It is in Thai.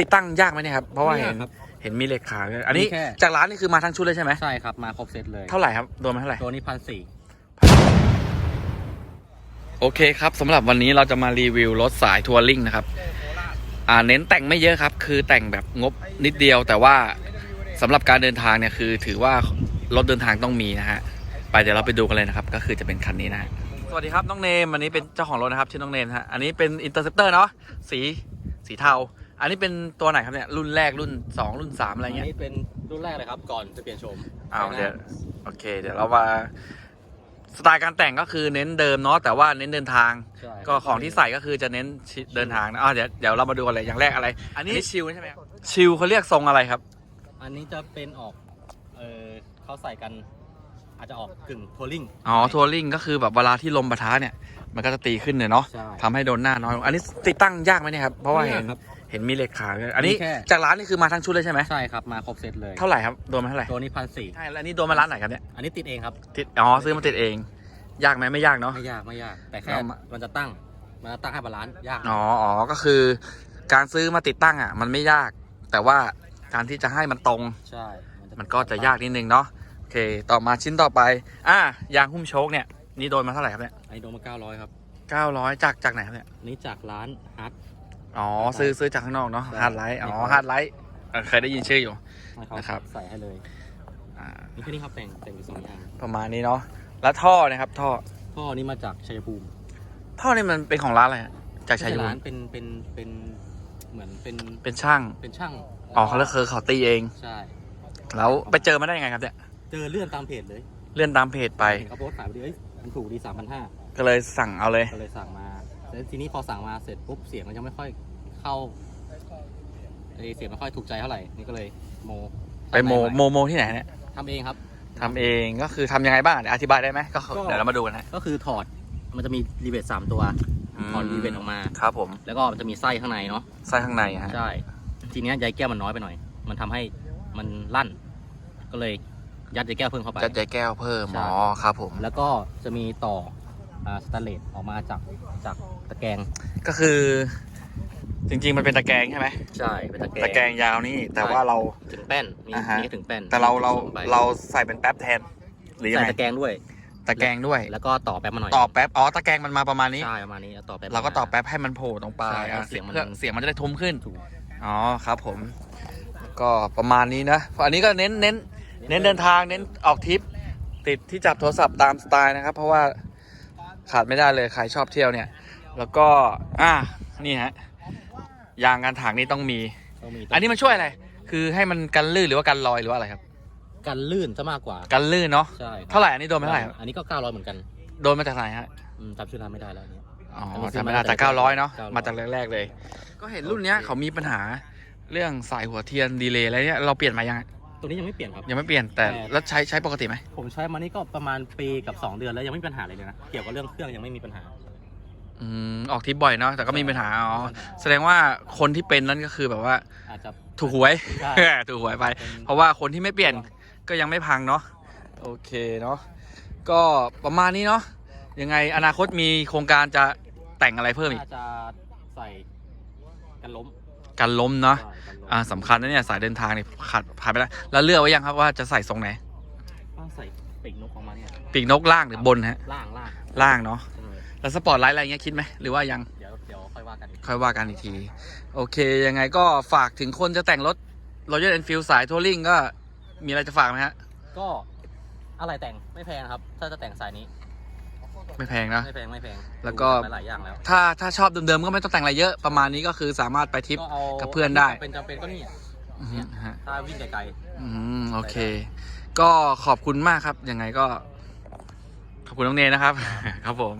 ติดตั้งยากไหมเนี่ยครับเพราะว่าไม่เห็ยากนครับเห็นมีเหล็กขาวด้วยอันนี้มีแค่ จากร้านนี่คือมาทั้งชุดเลยใช่ไหมใช่ครับมาครบเซตเลย เท่าไหร่ครับโดนมาเท่าไหร่ ตัวนี้พันสี่ โอเคครับสำหรับวันนี้เราจะมารีวิวรถสายทัวริงนะครับ อ่าเน้นแต่งไม่เยอะครับ คือแต่งแบบงบนิดเดียว แต่ว่าสำหรับการเดินทางเนี่ยคือถือว่ารถเดินทางต้องมีนะฮะไปเดี๋ยวเราไปดูกันเลยนะครับ ก็คือจะเป็นคันนี้นะฮะสวัสดีครับน้องเนมอันนี้เป็นเจ้าของรถนะครับชื่อน้องเนมฮะอันนี้เป็นอินเตอร์เซปเตอร์เนาะสีสีเทา อันนี้เป็นตัวไหนครับเนี่ยรุ่นแรกรุ่น 2 รุ่น 3 อะไรอันเงี้ยนี้เป็นรุ่นแรกเลยครับ ก่อนจะเปลี่ยนโฉมเอาเดี๋ยวโอเค เดี๋ยวเรามาสไตล์การแต่งก็คือเน้นเดิมเนาะแต่ว่าเน้นเดินทาง ใช่ก็ของที่ใส่ก็คือจะเน้นชิเดินทางนะอะเดี๋ยวเดี๋ยวเรามาดูกันเลยอย่างแรกอะไร อันนี้ชิลใช่ไหมครับชิลเขาเรียกทรงอะไรครับ อันนี้จะเป็นออก เออเขาใส่กัน อาจจะออกกึ่งทัวริงอ๋อทัวริงก็คือแบบเวลาที่ลมปะทะเนี่ย มันก็จะตีขึ้นเนี่ยเนาะใช่ทำให้โดนหน้าน้อยลงอันนี้ติดตั้งยากไหมเนี่ยครับ เพราะว่าไม่เห็ยากนครับ เห็นมีเหล็กขาวด้วยอันนี้มีแค่ จากร้านนี่คือมาทั้งชุดเลยใช่ไหมใช่ครับมาครบเซตเลย เท่าไหร่ครับโดนมาเท่าไหร่ตัวนี้พันสี่ใช่แล้วอันนี้โดนมาร้านไหนครับเนี่ยอันนี้ติดเองครับ ติดอ๋อซื้อมาติดเอง ยากไหมไม่ยากเนาะ ไม่ยากไม่ยาก แต่แค่ เอามามันจะตั้ง มันจะตั้งให้บาลานซ์ยาก อ๋ออ๋อก็คือ การซื้อมาติดตั้งอะ มันไม่ยาก แต่ว่าการที่จะให้มันตรง ใช่มันก็จะยากนิดนึงเนาะโอเค ต่อมาชิ้นต่อไป อ่ายางหุ้มโชคเนี่ยนี่โดนมาเท่าไหร่ครับเนี่ยไอโดนมาเก้าร้อยครับ เก้าร้อยจากจากไหนครับเนี่ยอันนี้จากร้านฮัท อ๋อซื้อซื้อจากข้างนอกเนาะใช่ฮาร์ดไลท์อ๋อนี่ครับฮาร์ดไลท์เคยได้ยินชื่ออยู่นะครับใส่ให้เลยอ่านี่แค่นี้ครับแต่งแต่งอยู่สองอย่างประมาณนี้เนาะแล้วท่อนะครับท่อท่อนี้มาจากชัยภูมิ ท่อนี่มันเป็นของร้านอะไรฮะจากชัยไม่ภูใร้านมิเป็นเป็นเป็นเหมือนเป็นเป็นช่างเป็นช่างอ๋อเขาเลยคือเขาตีเองใช่แล้วไปเจอมาได้ยังไงครับเนี่ยเจอเลื่อนตามเพจเลยเลื่อนตามเพจไปเห็นเขาโพสต์ขายไปดิเอ้ยมันถูกดีสามพันห้าก็เลยสั่งเอาเลยก็เลยสั่งมาแล้วทีนี้พอสั่งมาเสร็จปุ๊บเสียงมันยังไม่ค่อย เข้าเอยเสียงไม่ค่อยถูกใจเท่าไหร่นี่ก็เลยโมไปโมโมโมที่ไหนเนี่ยทำเองครับทำเองก็คือทำยังไงบ้างเดี๋ยวอธิบายได้ไหมก็ก็เดี๋ยวเรามาดูกันฮะก็คือถอดมันจะมีรีเวทสามตัวถอดรีเวทออกมาครับผมแล้วก็มันจะมีไส้ข้างในเนาะไส้ข้างในฮะใช่ทีเนี้ยใยแก้วมันน้อยไปหน่อย มันทำให้มันลั่น ก็เลยยัดใยแก้วเพิ่มเข้าไปจัดใจแก้วเพิ่มใช่อ๋อครับผม แล้วก็จะมีต่ออ่าสแตนเลสออกมาจากจากตะแกรงก็คือ จริง ๆ มันเป็นตะแกรงใช่ไหมใช่เป็นตะแกรงตะแกรงยาวนี่ แต่ว่าเรา ถึงแป้นมีอ่าฮะมีถึงแป้นแต่เราเราสองใบเราใส่เป็นแป๊บแทน หรือยังใส่ไงตะแกรงด้วย ตะแกรงด้วย แล้วก็ต่อแป๊บมาหน่อยต่อแป๊บอ๋อตะแกรงมันมาประมาณนี้ ใช่ประมาณนี้แล้วต่อแป๊บ เราก็ต่อมแป๊บให้มันโผล่ตรงปลายใช่อะเสียงมัน เพื่อเสียงมันจะได้ทุ้มขึ้น ถูกอ๋อครับผม ก็ประมาณนี้นะอันนี้ก็เน้นเน้นเน้นเดินทางเน้นออกทริป ติดที่จับโทรศัพท์ตามสไตล์นะครับ เพราะว่าขาดไม่ได้เลยใครชอบเที่ยวเนี่ย แล้วก็อะนี่ฮะ ยางการถางนี่ต้องมี ต้องมีอันนี้มันช่วยอะไร คือให้มันกันลื่นหรือว่ากันลอยหรือว่าอะไรครับ กันลื่นซะมากกว่า กันลื่นเนาะ ใช่เท่าไหร่อันนี้โดนไปเท่าไหร่ครับอันนี้ก็เก้าร้อยเหมือนกันโดนมาจากไหนฮะ อืมจำชื่อร้านไม่ได้แล้วอันนี้อ๋ออันนี้ซื้อจำไม่มาได้จากแต่เก้าร้อยเนาะ 900 มาจากแรกๆเลย ก็เห็นรุ่นเนี้ยเขามีปัญหาเรื่องสายหัวเทียนดีเลย์อะไรเนี่ย เราเปลี่ยนมายัง ตัวนี้ยังไม่เปลี่ยนครับ ยังไม่เปลี่ยน แต่แต่แล้วใช้ใช้ปกติไหม ผมใช้มานี่ก็ประมาณปีกับ 2 เดือนแล้วยังไม่มีปัญหาเลยเลยนะ เกี่ยวกับเรื่องเครื่องยังไม่มีปัญหา อืมออกทริปบ่อยเนาะแต่ก็มีปัญหาอ๋อใช่แสดงว่าคนที่เป็นนั่นก็คือแบบว่า อาจจะ ถูกหวย ใช่ ถูกหวยไป เป็น เพราะว่าคนที่ไม่เปลี่ยนก็ยังไม่พังเนาะโอเคเนาะก็ประมาณนี้เนาะยังไงอนาคตมีโครงการจะแต่งอะไรเพิ่มอีกน่าจะใส่กันล้มกันล้มเนาะใช่กันล้มอ่าสำคัญนะเนี่ยสายเดินทางนี่ขาดผ่านไปแล้วแล้วเลือกไว้ยังครับว่าจะใส่ทรงไหนก็ใส่ปีกนกออกมาเนี่ยปีกนกล่างหรือบนฮะล่างล่างล่างเนาะใช่ แล้วสปอร์ตไลท์อะไรเงี้ยคิดไหมหรือว่ายังเดี๋ยวเดี๋ยวค่อยว่ากันอีกค่อยว่ากันอีกที โอเค ยังไงก็ฝากถึงคนจะแต่งรถ Royal Enfield สายทัวริงก็มีอะไรจะฝากไหมฮะ ก็อะไรแต่งไม่แพงครับ ถ้าจะแต่งสายนี้ไม่แพงนะไม่แพงไม่แพงแล้วก็ดูมาหลายอย่างแล้ว ถ้าถ้าชอบเดิมๆก็ไม่ต้องแต่งอะไรเยอะประมาณนี้ก็คือสามารถไปทริปก็เอากับเพื่อนได้เป็นจำเป็นก็นี่อือฮึฮะถ้าวิ่งไกลอืมโอเค ก็ขอบคุณมากครับยังไงก็ ขอบคุณน้องเนยนะครับ ครับผม